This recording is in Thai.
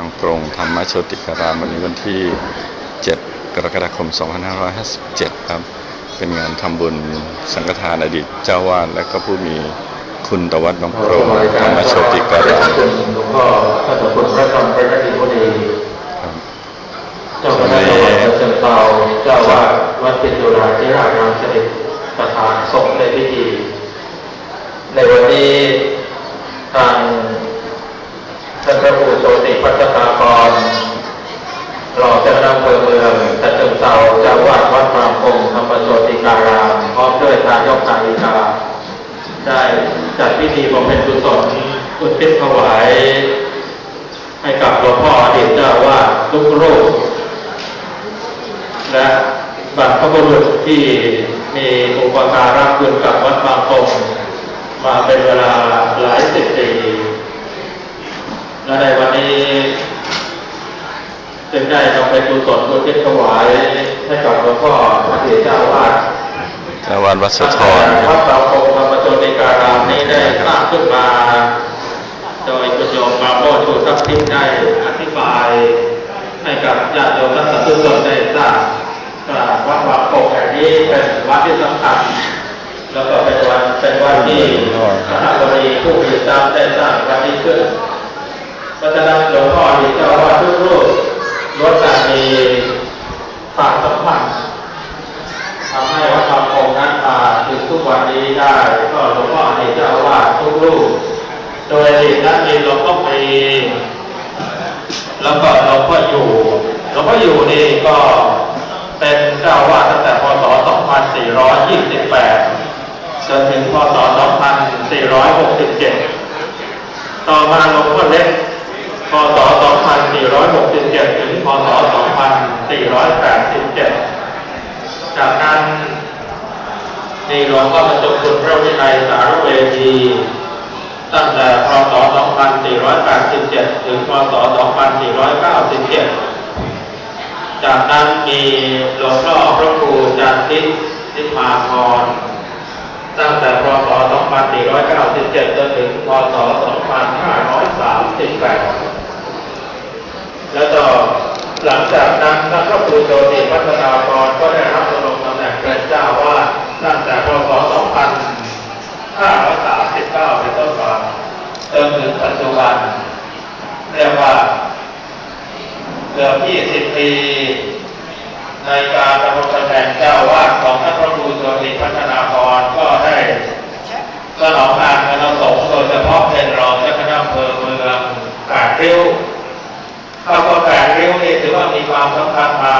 บางปรงธรรมโชติการามวันนี้วันที่ 7 กรกฎาคม 2557 ครับ เป็นงานทำบุญสังฆทานอดีตเจ้าวาดและก็ผู้มีคุณต่อวัดบางปรงธรรมโชติการามคุณหลวงพ่อท่านเจ้าคุณพระธรรมเป็นนักบุรีครับเจ้าคณะจังหวัดฉะเชิงเทราเจ้าวาดวัดปิตุราธิราชนามเสด็จประธานสงฆ์ในพิธี ในวันนี้ทางท่านพระครูโชติพัฒนากรรองเจ้าคณะอำเภอเมืองฉะเชิงเทราเจ้าวาดวัดบางคงธรรมโชติการามพร้อมด้วยทายกทานิกา ได้จัดพิธีบำเพ็ญกุศลอุทิศถวาย ให้กับหลวงพ่ออดีตเจ้าวาดทุกรูปและบรรพบุรุษที่มีอุปการะคุณกับวัดบางคงมาเป็นเวลาหลายสิบปีและในวันนี้ จึงได้นำไปกุศลอุทิศถวายให้กับหลวงพ่ออดีตเจ้าวาดเจ้าวาดวัดโสธรควัรับดบางคงธรรมโจติการามนี้ได้สร้างขึ้นมา โดยคุณโยมมาโมดชูทัพทิมได้อธิบายให้กับญาติโยมท่านสาธุชนได้ทราบว่าวัดบางคงแห่งนี้เป็นวัดที่สำคัญแล้วก็เป็นวัดเป็นวัดที่คณะบดีผู้มีตามได้สร้างวัดนี้ขึ้นเพราะฉะนั้นหลวงพ่อที่เจ้าอาว่าสทุกรูปล้วนแต่มีความสำคัญ ทำให้วัดบางคงนั้นมาถึงทุก วันนี้ได้ ก็หลวงพ่อในเจ้าอาวาทุกรูป โดยอดีตนั้นมีหลวงพ่อปีแล้วก็หลวงพ่ออยู่หลวงพ่ออยู่นี่ก็เป็นเจ้าวาสตั้งแต่พศ 2428 จนถึงพศ 2467 ต่อมาหลวงพ่อเล็ก พศ 2467 ถึง พศ 2487 จากนั้น ในหลวงก็บรรจุคุณพระวินัยสารเวที ตั้งแต่พศ 2487 ถึงพศ 2497 จากนั้นมีหลวงพ่อพระครูจันทิศทิมาพรตั้งแต่พศ 2497 จนถึงพศ 2538 แล้วก็หลังจากนั้นท่านพระครูโจติพัฒนากรก็ได้รับดำรงตำแหน่งเป็นเจ้าวาดตั้งแต่พศ 2539เป็นต้นมาจนถึงปัจจุบัน เรียกว่าเกือบ20 ปีในการดำรงตำแหน่งเจ้าวาดของท่านพระครูโจติพัฒนากรก็ได้สนองงานคณะสงฆ์โดยเฉพาะเป็นรองเจ้าคณะอำเภอเมืองกาดริ้วข้าวกแปดริ้วนี่ถือว่ามีความสำคัญมา